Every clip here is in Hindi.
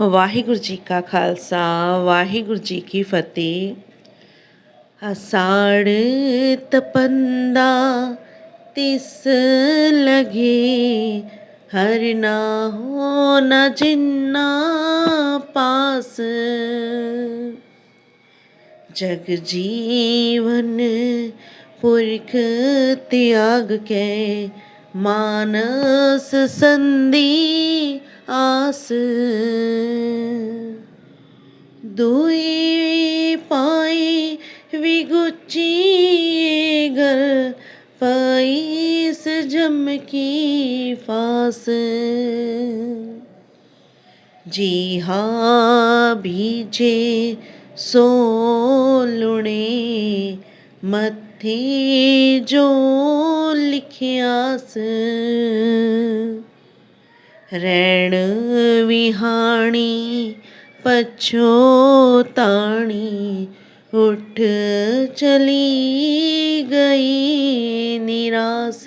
ਵਾਹਿਗੁਰੂ ਜੀ ਕਾ ਖਾਲਸਾ ਵਾਹਿਗੁਰੂ ਜੀ ਕੀ ਫਤਿਹ ਅਸਾੜ ਤਪੰਦਾ ਤਿਸ ਲਗੇ हर ना हो न जिन्ना पास जग जीवन पुरख त्याग के मानस संदी आस दुए पाई विगुची गर पाइस जम की फास। जी हाँ भीजे सो लुणे मथे जो लिखियास। रैण विहाणी पछोताणी उठ चली गई निराश।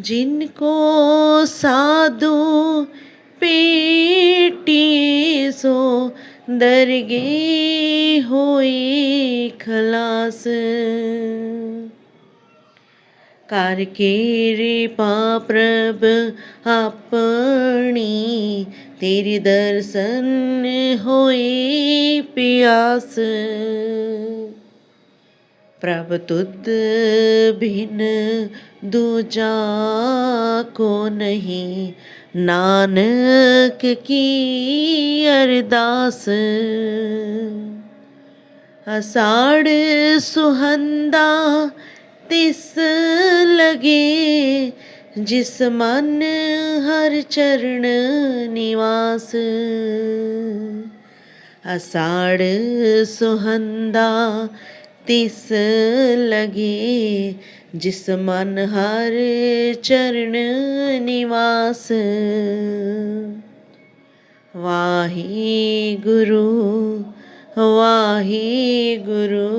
जिनको साधु पेटी सो दरगे होए खलास। ਹੋਈ ਕੇ ਕਰ ਕਿਰਪਾ ਪ੍ਰਭ ਆਪਣੀ, ਤੇਰੇ ਦਰਸ਼ਨ ਹੋਈ ਪਿਆਸ। ਪ੍ਰਭ ਤੁਧ ਬਿਨ ਦੂਜਾ ਕੋ ਨਹੀਂ, ਨਾਨਕ ਕੀ ਅਰਦਾਸ। ਅਸਾੜ ਸੁਹੰਦਾ ਤਿਸ लगे जिस मन हर चरण निवास। अषाढ़ सुहंदा तिस लगे जिस मन हर चरण निवास। वाहे गुरु वाहे गुरु